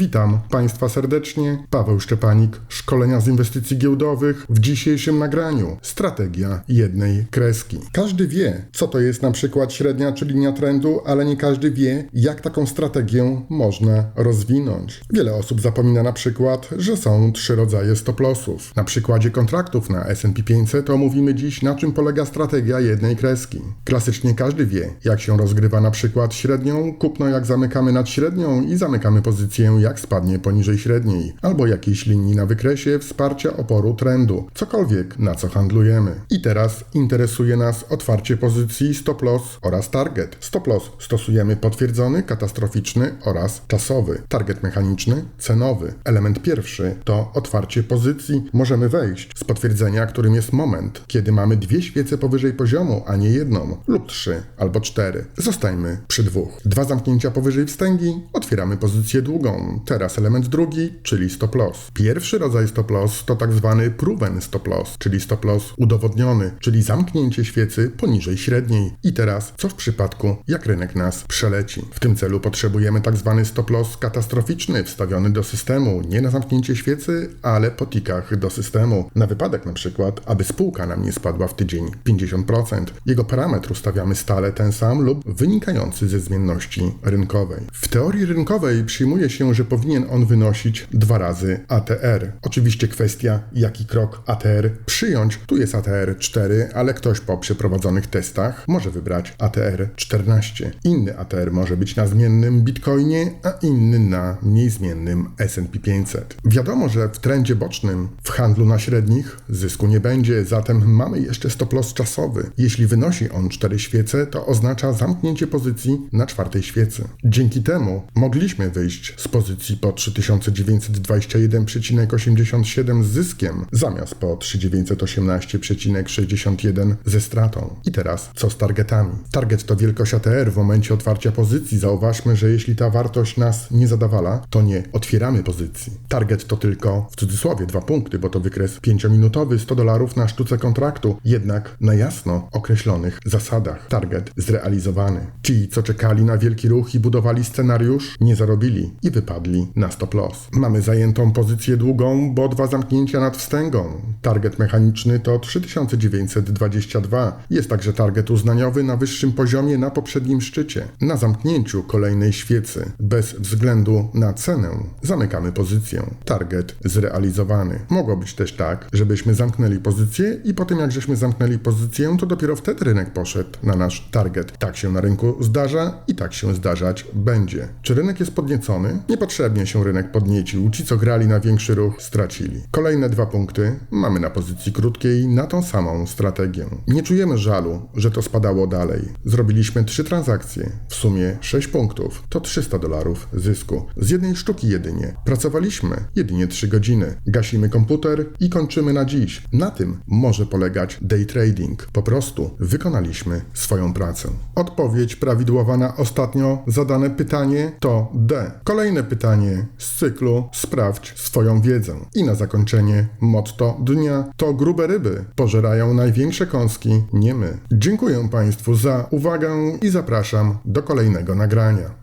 Witam Państwa serdecznie. Paweł Szczepanik, szkolenia z inwestycji giełdowych. W dzisiejszym nagraniu strategia jednej kreski. Każdy wie, co to jest na przykład średnia czy linia trendu, ale nie każdy wie, jak taką strategię można rozwinąć. Wiele osób zapomina na przykład, że są trzy rodzaje stop lossów. Na przykładzie kontraktów na S&P 500 omówimy dziś, na czym polega strategia jednej kreski. Klasycznie każdy wie, jak się rozgrywa na przykład średnią, kupno jak zamykamy nad średnią i zamykamy pozycję jak spadnie poniżej średniej, albo jakiejś linii na wykresie wsparcia oporu trendu, cokolwiek na co handlujemy. I teraz interesuje nas otwarcie pozycji stop loss oraz target. Stop loss stosujemy potwierdzony, katastroficzny oraz czasowy. Target mechaniczny, cenowy. Element pierwszy to otwarcie pozycji. Możemy wejść z potwierdzenia, którym jest moment, kiedy mamy dwie świece powyżej poziomu, a nie jedną, lub trzy albo cztery. Zostańmy przy dwóch. Dwa zamknięcia powyżej wstęgi, otwieramy pozycję długą. Teraz element drugi, czyli stop loss. Pierwszy rodzaj stop loss to tak zwany proven stop loss, czyli stop loss udowodniony, czyli zamknięcie świecy poniżej średniej. I teraz, co w przypadku, jak rynek nas przeleci? W tym celu potrzebujemy tak zwany stop loss katastroficzny, wstawiony do systemu, nie na zamknięcie świecy, ale po tikach do systemu. Na wypadek na przykład, aby spółka nam nie spadła w tydzień 50%. Jego parametr ustawiamy stale ten sam lub wynikający ze zmienności rynkowej. W teorii rynkowej przyjmuje się, że powinien on wynosić dwa razy ATR. Oczywiście kwestia, jaki krok ATR przyjąć. Tu jest ATR 4, ale ktoś po przeprowadzonych testach może wybrać ATR 14. Inny ATR może być na zmiennym Bitcoinie, a inny na mniej zmiennym S&P 500. Wiadomo, że w trendzie bocznym w handlu na średnich zysku nie będzie, zatem mamy jeszcze stop loss czasowy. Jeśli wynosi on 4 świece, to oznacza zamknięcie pozycji na czwartej świecy. Dzięki temu mogliśmy wyjść z pozycji po 3921,87 z zyskiem, zamiast po 3918,61 ze stratą. I teraz co z targetami? Target to wielkość ATR w momencie otwarcia pozycji. Zauważmy, że jeśli ta wartość nas nie zadawala, to nie otwieramy pozycji. Target to tylko w cudzysłowie dwa punkty, bo to wykres 5-minutowy 100 dolarów na sztuce kontraktu, jednak na jasno określonych zasadach. Target zrealizowany. Ci, co czekali na wielki ruch i budowali scenariusz, nie zarobili i wypadli na stop loss. Mamy zajętą pozycję długą, bo dwa zamknięcia nad wstęgą. Target mechaniczny to 3922. Jest także target uznaniowy na wyższym poziomie na poprzednim szczycie. Na zamknięciu kolejnej świecy, bez względu na cenę, zamykamy pozycję. Target zrealizowany. Mogło być też tak, żebyśmy zamknęli pozycję i po tym jak żeśmy zamknęli pozycję, to dopiero wtedy rynek poszedł na nasz target. Tak się na rynku zdarza i tak się zdarzać będzie. Czy rynek jest podniecony? Niepotrzebnie się rynek podniecił. Ci, co grali na większy ruch, stracili. Kolejne dwa punkty mamy na pozycji krótkiej na tą samą strategię. Nie czujemy żalu, że to spadało dalej. Zrobiliśmy trzy transakcje, w sumie 6 punktów. To 300 dolarów zysku. Z jednej sztuki jedynie. Pracowaliśmy jedynie 3 godziny. Gasimy komputer i kończymy na dziś. Na tym może polegać day trading. Po prostu wykonaliśmy swoją pracę. Odpowiedź prawidłowa na ostatnio zadane pytanie to D. Kolejne pytanie z cyklu Sprawdź swoją wiedzę. I na zakończenie motto dnia to grube ryby pożerają największe kąski, nie my. Dziękuję Państwu za uwagę i zapraszam do kolejnego nagrania.